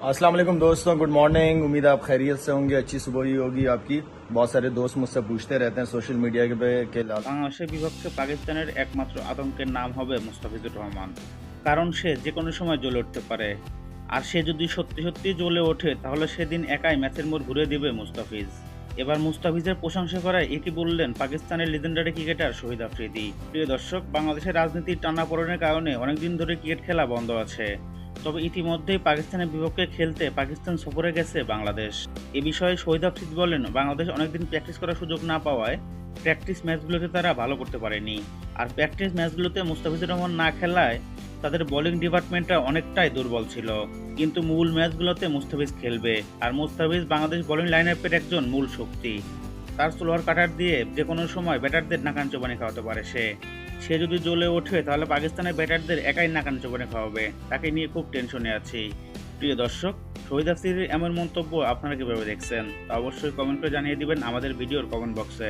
अस्सलाम वालेकुम दोस्तों गुड मॉर्निंग उम्मीद है आप खैरियत से होंगे अच्छी सुबह ही होगी आपकी बहुत सारे दोस्त मुझसे पूछते रहते हैं सोशल मीडिया के पे के लाल বাংলাদেশের বিপক্ষে পাকিস্তানের একমাত্র আতঙ্কের নাম হবে মুস্তাফিজুর রহমান কারণ সে যে কোনো সময় জ্বলে উঠতে পারে আর সে যদি সত্যি সত্যি জ্বলে ওঠে তাহলে সেদিন একাই ম্যাচের মোড় ঘুরে দিবে মুস্তাফিজ এবার মুস্তাফিজের প্রশংসা করায় এটি বললেন পাকিস্তানের লিজেন্ডারি ক্রিকেটার শহীদ আফ্রিদি প্রিয় দর্শক বাংলাদেশের রাজনীতির টানাপোড়েনের কারণে অনেকদিন ধরে ক্রিকেট খেলা বন্ধ আছে তবে ইতিমধ্যেই পাকিস্তানের বিপক্ষে খেলতে পাকিস্তান সফরে গেছে বাংলাদেশ। এ বিষয়ে শহীদ আফ্রিদি বলেন, বাংলাদেশ অনেকদিন প্র্যাকটিস করার সুযোগ না পাওয়ায় প্র্যাকটিস ম্যাচগুলোতে তারা ভালো করতে পারেনি। আর প্র্যাকটিস ম্যাচগুলোতে মুস্তাফিজুর রহমান না খেলায় তাদের বোলিং ডিপার্টমেন্টটা অনেকটাই দুর্বল ছিল। কিন্তু মূল ম্যাচগুলোতে মুস্তাফিজ খেলবে, আর মুস্তাফিজ বাংলাদেশ বোলিং লাইন আপের একজন মূল শক্তি। তার স্লোয়ার কাটার দিয়ে যে কোনো সময় ব্যাটারদের নাকান চোবানি খাওয়াতে পারে সে। সে যদি জ্বলে ওঠে, তাহলে পাকিস্তানের ব্যাটারদের একাই নাকান চোবানি খাওয়াবে। তাকে নিয়ে খুব টেনশনে আছি। প্রিয় দর্শক, শহীদ আফ্রিদির এমন মন্তব্য আপনারা কীভাবে দেখছেন? তা অবশ্যই কমেন্ট করে জানিয়ে দিবেন আমাদের ভিডিওর কমেন্ট বক্সে